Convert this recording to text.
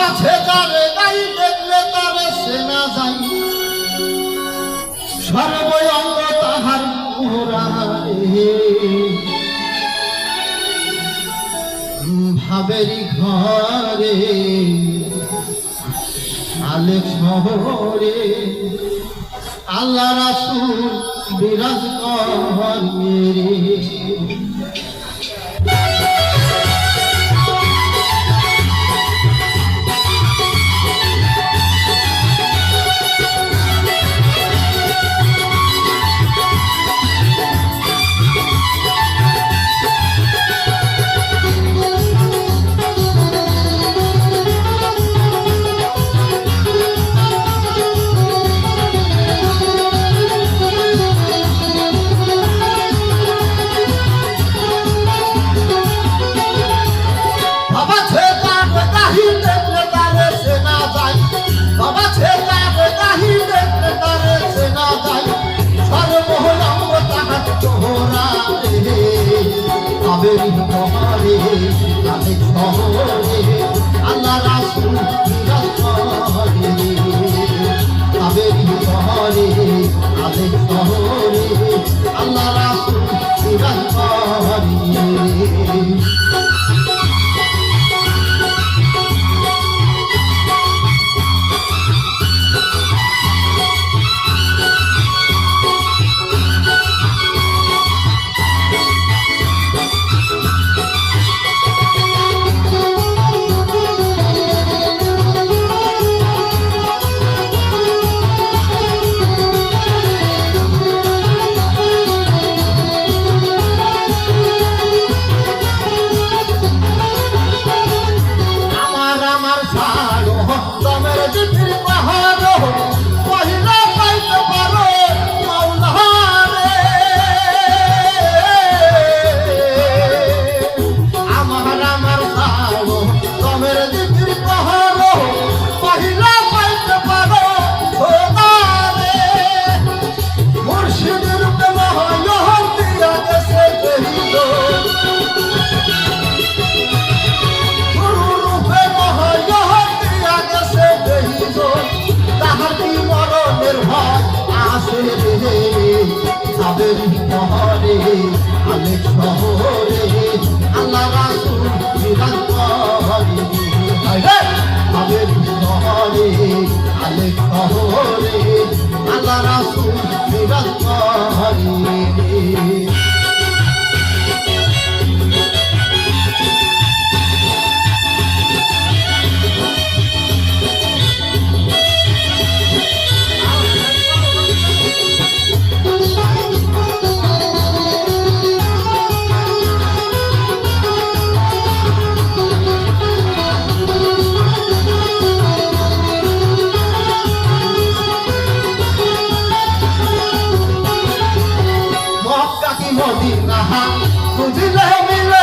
আছে তারে তাই দেখলে তারে সেনা যাই সর্বঙ্গ তাহার ভাবেরি ঘরে আলে শহরে আল্লাহ রাসুল বিরাজ কর চাঁদের পহরে আলে শহরে আল্লাহ রাসুল চিরান চাঁদের পহরে আলে শহরে আল্লাহ রাসুল চিরান বুঝলাম